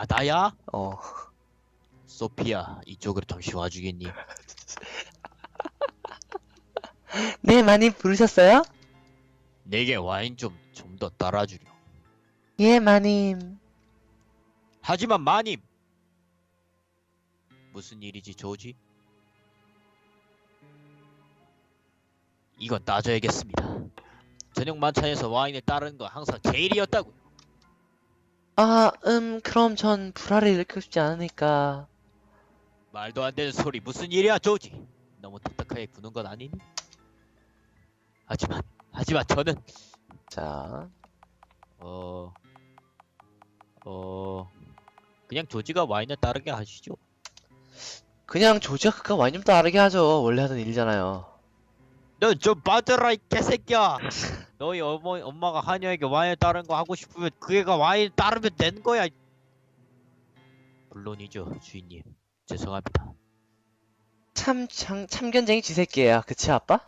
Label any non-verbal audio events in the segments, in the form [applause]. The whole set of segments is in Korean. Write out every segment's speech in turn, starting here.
아 나야? 어. 소피아 이쪽으로 잠시 와주겠니? [laughs] 네, 마님 부르셨어요? 내게 와인 좀 좀 더 따라주려. 예, 마님. 하지만 마님 무슨 일이지 조지? 이건 따져야겠습니다. 저녁 만찬에서 와인을 따르는 건 항상 제 일이었다고요. 아, 음, 그럼 전 불화를 일으키고 싶지 않으니까. 말도 안 되는 소리 무슨 일이야 조지? 너무 딱딱하게 구는 건 아니니? 하지만 하지만 저는 자, 어... 어... 그냥 조지가 와인을 따르게 하시죠. 그냥 조지가 그까 와인 좀 따르게 하죠. 원래 하던 일이잖아요. 넌좀 받아라 이 개새끼야. [laughs] 너희 어머 엄마가 하녀에게 와인 따르는 거 하고 싶으면 그 애가 와인 따르면 된 거야. 물론이죠 주인님. 죄송합니다. 참, 참, 참견쟁이 쥐새끼야. 그치, 아빠?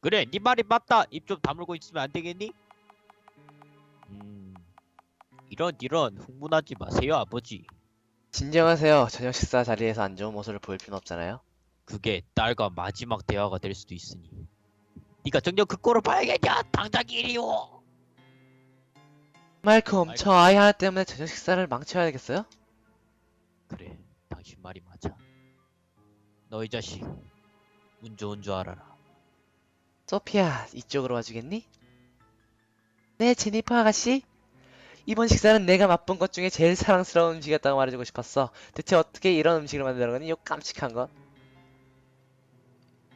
그래 네 말이 맞다. 입 좀 다물고 있으면 안 되겠니? 음... 이런 이런 흥분하지 마세요 아버지. 진정하세요. 저녁 식사 자리에서 안 좋은 모습을 보일 필요는 없잖아요. 그게 딸과 마지막 대화가 될 수도 있으니. 네가 정녕 그 꼴을 봐야겠냐? 당장 이리오. 말콤. 저 아이 하나 때문에 저녁 식사를 망쳐야겠어요? 그래, 당신 말이 맞아. 너이 자식, 운 좋은 줄 알아라. 소피아, 이쪽으로 와주겠니? 네, 제니퍼 아가씨. 이번 식사는 내가 맛본 것 중에 제일 사랑스러운 음식이었다고 말해주고 싶었어. 대체 어떻게 이런 음식을 만드는 거니? 요 깜찍한 것.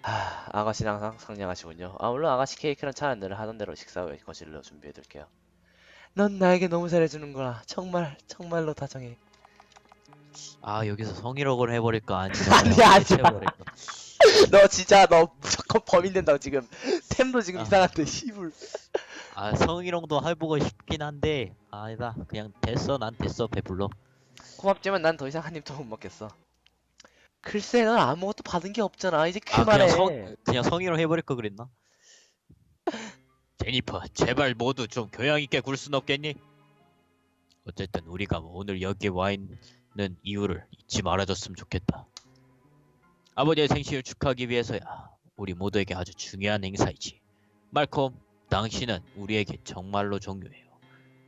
하, 아가씨는 항상 상냥하시군요. 아, 물론 아가씨 케이크는 차는 늘 하던 대로 식사 후에 거실로 준비해둘게요. 넌 나에게 너무 잘해주는구나. 정말, 정말로 다정해. 아, 여기서 성희롱을 해버릴까? 아니면 [laughs] 아니야, 아니야. 해버릴까? 너 진짜 너 무조건 범인 된다고 지금. 템도 지금 아. 이상한데, 시불. 아, 성희롱도 해보고 싶긴 한데, 아니다. 그냥 됐어, 난 됐어, 배불러. 고맙지만 난 더 이상 한 입도 못 먹겠어. 글쎄, 넌 아무것도 받은 게 없잖아. 이제 아, 그만해. 그냥 성, 그냥 성희롱 해버릴 거 그랬나? [laughs] 제니퍼, 제발 모두 좀 교양 있게 굴 순 없겠니? 어쨌든 우리가 뭐 오늘 여기에 와 있는 이유를 잊지 말아줬으면 좋겠다. 아버지의 생신을 축하하기 위해서야. 우리 모두에게 아주 중요한 행사이지. 말콤, 당신은 우리에게 정말로 중요해요.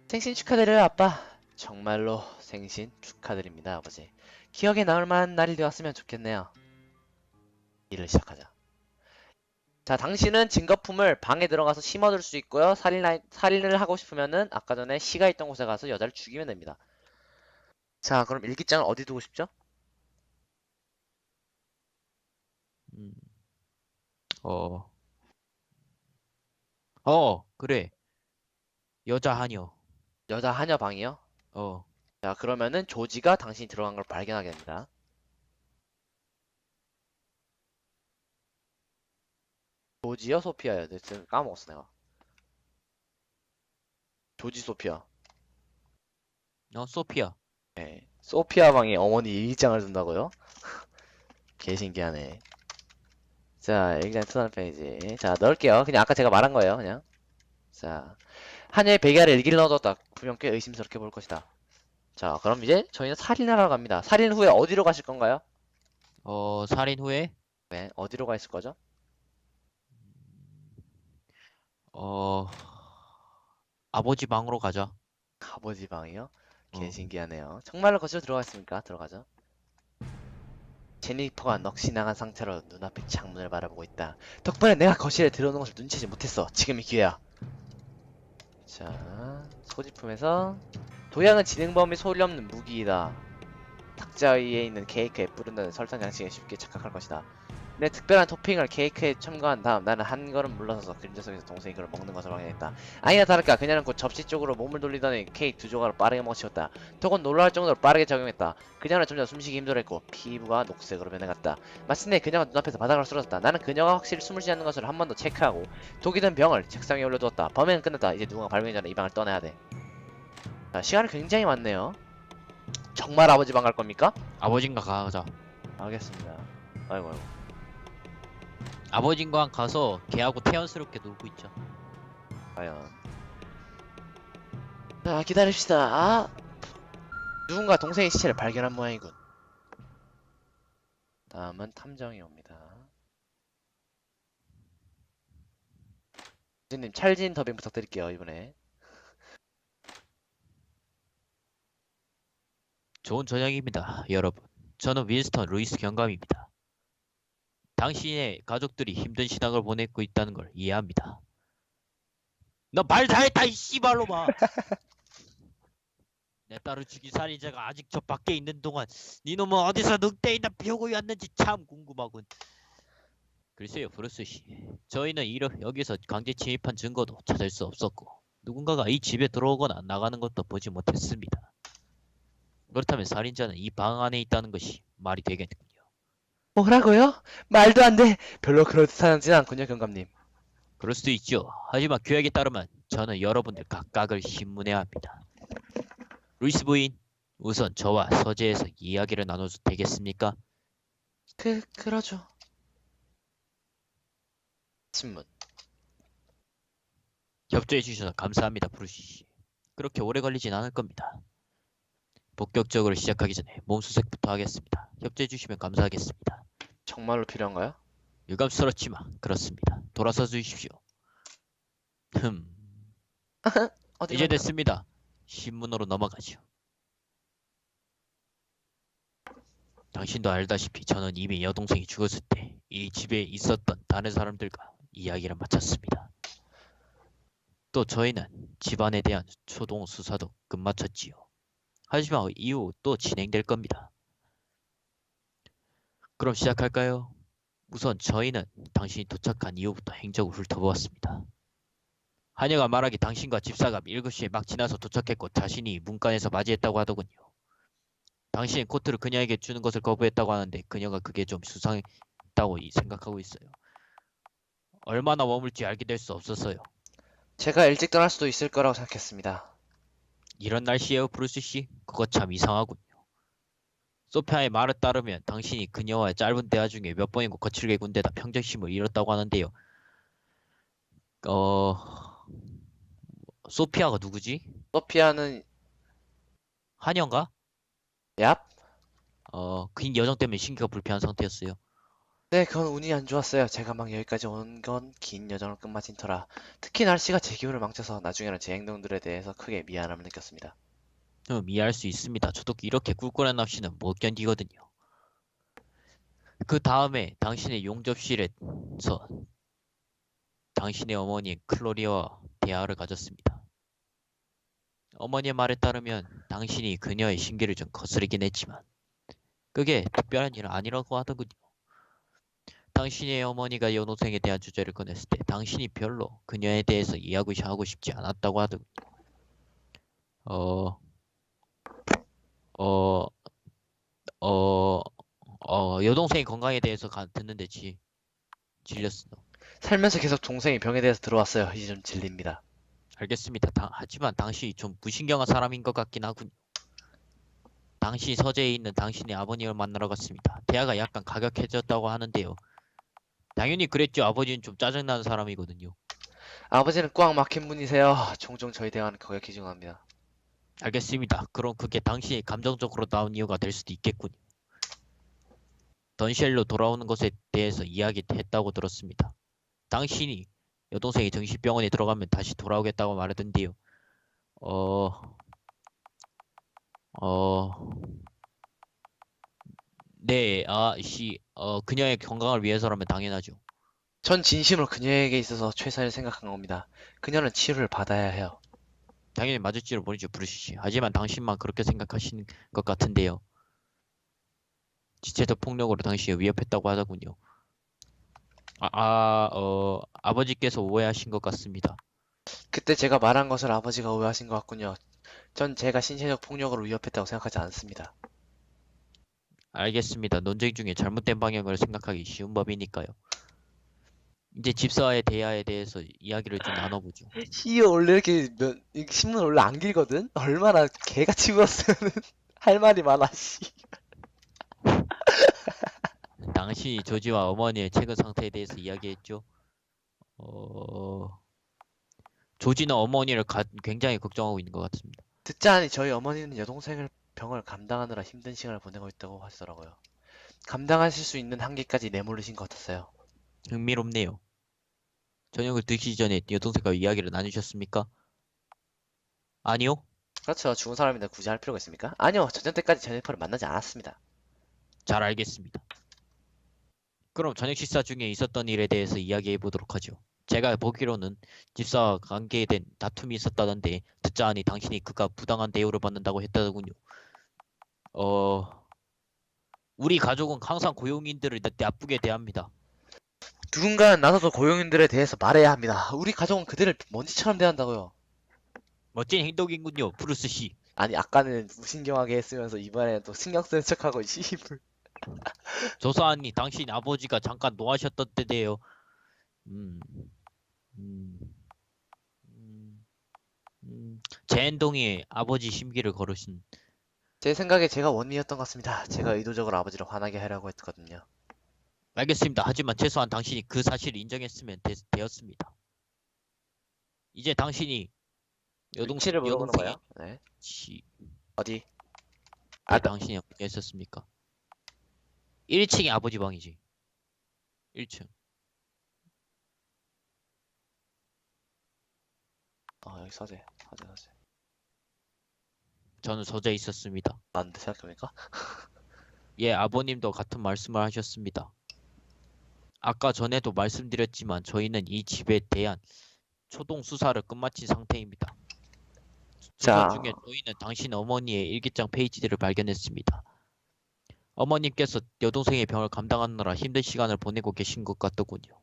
생신 축하드려요, 아빠. 정말로 생신 축하드립니다, 아버지. 기억에 남을 만한 날이 되었으면 좋겠네요. 일을 시작하자. 자, 당신은 증거품을 방에 들어가서 심어둘 수 있고요. 살인, 살인을 하고 싶으면은 아까 전에 시가 있던 곳에 가서 여자를 죽이면 됩니다. 자, 그럼 일기장을 어디 두고 싶죠? 음. 어. 어, 그래. 여자 하녀. 여자 하녀 방이요? 어. 자, 그러면은 조지가 당신이 들어간 걸 발견하게 됩니다. 조지요? 소피아요? 네, 지금 까먹었어, 내가. 조지 소피아. 어, 소피아. 네. 소피아 방에 어머니 일기장을 둔다고요? [laughs] 개 신기하네. 자, 일기장 투단 페이지. 자, 넣을게요. 그냥 아까 제가 말한 거예요, 그냥. 자, 한여의 베개아래 일기를 넣어뒀다. 분명 꽤 의심스럽게 볼 것이다. 자, 그럼 이제 저희는 살인하러 갑니다. 살인 후에 어디로 가실 건가요? 어, 살인 후에 네, 어디로 가 있을 거죠? 어 아버지 방으로 가자. 아버지 방이요? 어. 개신기하네요. 정말로 거실로 들어갔습니까? 들어가죠. 제니퍼가 넋이 나간 상태로 눈앞의 창문을 바라보고 있다. 덕분에 내가 거실에 들어오는 것을 눈치채지 못했어. 지금이 기회야. 자, 소지품에서 도양은 지능범위 소리 없는 무기이다. 탁자 위에 있는 케이크에 뿌린다는 설탕 장식에 쉽게 착각할 것이다. 내 특별한 토핑을 케이크에 첨가한 다음 나는 한 걸음 물러서서 그림자 속에서 동생이 그걸 먹는 것을 확인했다. 아니나 다를까 그녀는 곧 접시 쪽으로 몸을 돌리더니 케이크 두 조각을 빠르게 먹어치웠다. 톡은 놀라울 정도로 빠르게 적용했다. 그녀는 점점 숨쉬기 힘들어했고 피부가 녹색으로 변해갔다. 마침내 그녀가 눈앞에서 바닥으로 쓰러졌다. 나는 그녀가 확실히 숨을 쉬지 않는 것을 한 번 더 체크하고 독이 든 병을 책상 위에 올려두었다. 범행은 끝났다. 이제 누군가 발견이 전에 이 방을 떠나야 돼. 자, 시간이 굉장히 많네요. 정말 아버지 방 갈 겁니까? 아버진가 가자. 알겠습니다. 아이고 아이고. 아버진과 가서 걔하고 태연스럽게 놀고 있자. 과연. 자, 기다립시다. 아. 누군가 동생의 시체를 발견한 모양이군. 다음은 탐정이 옵니다. 님 찰진 더빙 부탁드릴게요 이번에. 좋은 저녁입니다, 여러분. 저는 윈스턴 루이스 경감입니다. 당신의 가족들이 힘든 신앙을 보내고 있다는 걸 이해합니다. 너 말 다 했다, 이 씨발로마! [laughs] 내 딸을 죽인 살인자가 아직 저 밖에 있는 동안 니놈은 어디서 늑대이나 벼고였는지 참 궁금하군. 글쎄요, 브루스 씨. 저희는 이러, 여기서 강제 침입한 증거도 찾을 수 없었고 누군가가 이 집에 들어오거나 나가는 것도 보지 못했습니다. 그렇다면 살인자는 이 방 안에 있다는 것이 말이 되겠군요. 뭐라고요? 말도 안 돼. 별로 그렇다지 않군요 경감님. 그럴 수도 있죠. 하지만 규약에 따르면 저는 여러분들 각각을 신문해야 합니다. 루이스 부인, 우선 저와 서재에서 이야기를 나눠도 되겠습니까? 그 그러죠. 신문. 협조해 주셔서 감사합니다, 브루시 씨. 그렇게 오래 걸리진 않을 겁니다. 본격적으로 시작하기 전에 몸수색부터 하겠습니다. 협조해 주시면 감사하겠습니다. 정말로 필요한가요? 유감스럽지만 그렇습니다. 돌아서 주십시오. 흠, [laughs] 이제 됐습니다. 신문으로 넘어가죠. 당신도 알다시피 저는 이미 여동생이 죽었을 때 이 집에 있었던 다른 사람들과 이야기를 마쳤습니다. 또 저희는 집안에 대한 초동 수사도 끝마쳤지요. 하지만 이후 또 진행될 겁니다. 그럼 시작할까요? 우선 저희는 당신이 도착한 이후부터 행적을 훑어보았습니다. 하녀가 말하기 당신과 집사가 7시에 막 지나서 도착했고 자신이 문간에서 맞이했다고 하더군요. 당신은 코트를 그녀에게 주는 것을 거부했다고 하는데 그녀가 그게 좀 수상했다고 이- 생각하고 있어요. 얼마나 머물지 알게 될 수 없었어요. 제가 일찍 떠날 수도 있을 거라고 생각했습니다. 이런 날씨에요, 브루스 씨? 그거 참 이상하군요. 소피아의 말에 따르면 당신이 그녀와의 짧은 대화 중에 몇 번이고 거칠게 군데다 평정심을 잃었다고 하는데요. 어... 소피아가 누구지? 소피아는 한여인가? 얍? 어, 그 여정 때문에 신기가 불편한 상태였어요. 네, 그건 운이 안 좋았어요. 제가 막 여기까지 온 건 긴 여정을 끝마친 터라. 특히 날씨가 제 기분을 망쳐서 나중에는 제 행동들에 대해서 크게 미안함을 느꼈습니다. 음, 이해할 수 있습니다. 저도 이렇게 꿀꿀한 납시는 못 견디거든요. 그 다음에 당신의 용접실에서 당신의 어머니 클로리아와 대화를 가졌습니다. 어머니의 말에 따르면 당신이 그녀의 신기를 좀 거스르긴 했지만 그게 특별한 일은 아니라고 하더군요. 당신의 어머니가 여동생에 대한 주제를 꺼냈을 때 당신이 별로 그녀에 대해서 이야기하고 싶지 않았다고 하더군요. 어... 어, 어, 어, 여동생의 건강에 대해서 가, 듣는데 지, 질렸어. 살면서 계속 동생이 병에 대해서 들어왔어요. 이제 좀 질립니다. 알겠습니다. 당, 하지만 당신이 좀 무신경한 사람인 것 같긴 하군요. 당신이 서재에 있는 당신의 아버님을 만나러 갔습니다. 대화가 약간 가격해졌다고 하는데요. 당연히 그랬죠. 아버지는 좀 짜증나는 사람이거든요. 아버지는 꽉 막힌 분이세요. 종종 저희 대화는 거기에 기중합니다. 알겠습니다. 그럼 그게 당신이 감정적으로 나온 이유가 될 수도 있겠군요. 던쉘로 돌아오는 것에 대해서 이야기했다고 들었습니다. 당신이 여동생이 정신병원에 들어가면 다시 돌아오겠다고 말하던데요. 어, 어, 네, 아, 씨, 어, 그녀의 건강을 위해서라면 당연하죠. 전 진심으로 그녀에게 있어서 최선을 생각한 겁니다. 그녀는 치료를 받아야 해요. 당연히 맞을지를 모르죠, 브루시씨. 하지만 당신만 그렇게 생각하시는 것 같은데요. 지체적 폭력으로 당신을 위협했다고 하더군요. 아, 아, 어, 아버지께서 오해하신 것 같습니다. 그때 제가 말한 것을 아버지가 오해하신 것 같군요. 전 제가 신체적 폭력으로 위협했다고 생각하지 않습니다. 알겠습니다. 논쟁 중에 잘못된 방향을 생각하기 쉬운 법이니까요. 이제 집사와의 대화에 대해서 이야기를 좀 나눠보죠. [laughs] 이 원래 이렇게 몇, 이 신문 원래 안 길거든? 얼마나 개같이 울었으면 [laughs] 할 말이 많아, 씨. [laughs] 당신이 조지와 어머니의 최근 상태에 대해서 이야기했죠. 어, 조지는 어머니를 가- 굉장히 걱정하고 있는 것 같습니다. 듣자 하니 저희 어머니는 여동생을 병을 감당하느라 힘든 시간을 보내고 있다고 하시더라고요. 감당하실 수 있는 한계까지 내몰리신 것 같았어요. 흥미롭네요. 저녁을 드시기 전에 여동생과 이야기를 나누셨습니까? 아니요. 그렇죠. 죽은 사람인데 굳이 할 필요가 있습니까? 아니요. 저녁 때까지 제니퍼를 만나지 않았습니다. 잘 알겠습니다. 그럼 저녁 식사 중에 있었던 일에 대해서 이야기해 보도록 하죠. 제가 보기로는 집사와 관계에 된 다툼이 있었다던데 듣자 하니 당신이 그가 부당한 대우를 받는다고 했다더군요. 어... 우리 가족은 항상 고용인들을 나- 나쁘게 대합니다. 누군가 나서서 고용인들에 대해서 말해야 합니다. 우리 가족은 그들을 먼지처럼 대한다고요. 멋진 행동이군요, 브루스 씨. 아니 아까는 무신경하게 했으면서 이번에는 또 신경 쓰는 척하고 씨발. [laughs] 조사하니 당신 아버지가 잠깐 노하셨던 때대요. 음, 음, 음, 음, 제 행동에 아버지 심기를 걸으신 제 생각에 제가 원인이었던 것 같습니다. 제가 의도적으로 아버지를 화나게 하려고 했거든요. 알겠습니다. 하지만 최소한 당신이 그 사실을 인정했으면 되, 되었습니다. 이제 당신이 여동생 위치를 물어보는 여동생이 거예요? 네. 지, 어디? 아, 아, 당신이 어떻게 했었습니까? 1층이 아버지 방이지. 1층. 어 여기 서재. 서재 서재. 저는 서재 있었습니다. 맞는데 생각해보니까? [laughs] 예, 아버님도 같은 말씀을 하셨습니다. 아까 전에도 말씀드렸지만 저희는 이 집에 대한 초동 수사를 끝마친 상태입니다. 자. 수사 중에 저희는 당신 어머니의 일기장 페이지들을 발견했습니다. 어머님께서 여동생의 병을 감당하느라 힘든 시간을 보내고 계신 것 같더군요.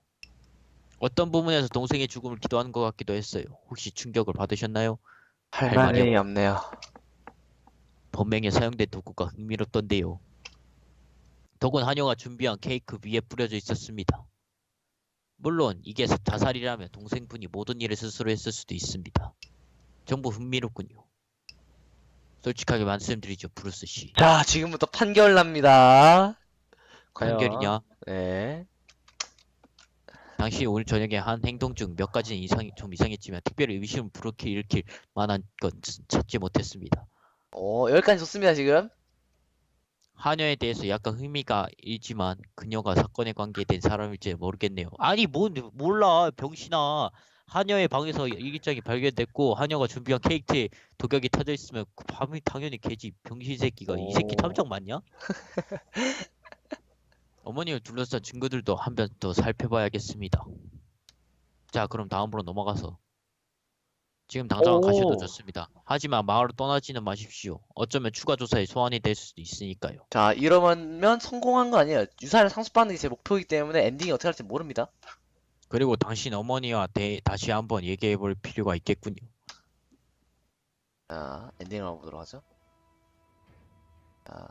어떤 부분에서 동생의 죽음을 기도하는 것 같기도 했어요. 혹시 충격을 받으셨나요? 할 할 말이 말이 없네요. 범행에 사용된 도구가 흥미롭던데요. 독은 한여가 준비한 케이크 위에 뿌려져 있었습니다. 물론 이게 사- 자살이라면 동생분이 모든 일을 스스로 했을 수도 있습니다. 전부 흥미롭군요. 솔직하게 말씀드리죠, 브루스 씨. 자 지금부터 판결 납니다. 과연- 판결이냐? 네. 당신이 오늘 저녁에 한 행동 중 몇 가지는 이상, 좀 이상했지만 특별히 의심을 불러일 일으킬 만한 건 찾지 못했습니다. 오 여기까지 좋습니다 지금. 하녀에 대해서 약간 흥미가 일지만 그녀가 사건에 관계된 사람일지 모르겠네요. 아니 뭐 몰라 병신아. 하녀의 방에서 일기장이 발견됐고 하녀가 준비한 케이크에 독약이 타져 있으면 그 밤이 당연히 개지 병신 새끼가 이 새끼 오. 탐정 맞냐? [laughs] 어머니를 둘러싼 증거들도 한 번 더 살펴봐야겠습니다. 자 그럼 다음으로 넘어가서 지금 당장 오. 가셔도 좋습니다. 하지만 마을을 떠나지는 마십시오. 어쩌면 추가 조사에 소환이 될 수도 있으니까요. 자 이러면 성공한 거 아니에요. 유산을 상속받는 게 제 목표이기 때문에 엔딩이 어떻게 할지 모릅니다. 그리고 당신 어머니와 대, 다시 한번 얘기해 볼 필요가 있겠군요. 자 엔딩을 한번 보도록 하죠. 자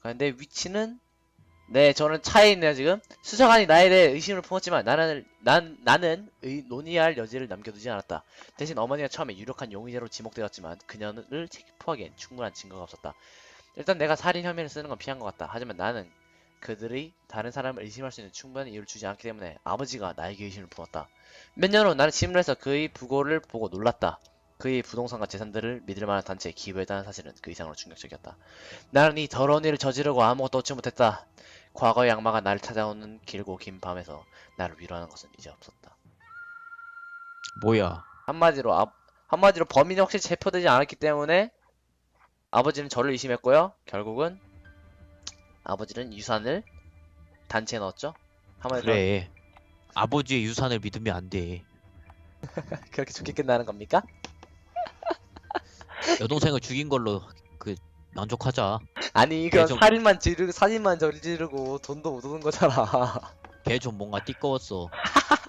그런데 위치는 네 저는 차에 있네요 지금. 수사관이 나에 대해 의심을 품었지만 나는 난 나는 의, 논의할 여지를 남겨두지 않았다. 대신 어머니가 처음에 유력한 용의자로 지목되었지만 그녀를 체포하기엔 충분한 증거가 없었다. 일단 내가 살인 혐의를 쓰는 건 피한 것 같다. 하지만 나는 그들이 다른 사람을 의심할 수 있는 충분한 이유를 주지 않기 때문에 아버지가 나에게 의심을 품었다. 몇 년 후 나는 침을 해서 그의 부고를 보고 놀랐다. 그의 부동산과 재산들을 믿을 만한 단체에 기부했다는 사실은 그 이상으로 충격적이었다. 나는 이 더러운 일을 저지르고 아무것도 얻지 못했다. 과거의 악마가 나를 찾아오는 길고 긴 밤에서 나를 위로하는 것은 이제 없었다. 뭐야? 한마디로 아, 한마디로 범인이 확실히 체포되지 않았기 때문에 아버지는 저를 의심했고요. 결국은 아버지는 유산을 단체에 넣었죠. 한마디로 그래. 아버지의 유산을 믿으면 안 돼. [laughs] 그렇게 좋게 끝나는 겁니까? 여동생을 죽인 걸로 그 만족하자. 아니 그건 좀- 살인만 지르고 살인만 저지르고 돈도 못 얻은 거잖아. 걔 좀 뭔가 띠꺼웠어. [laughs]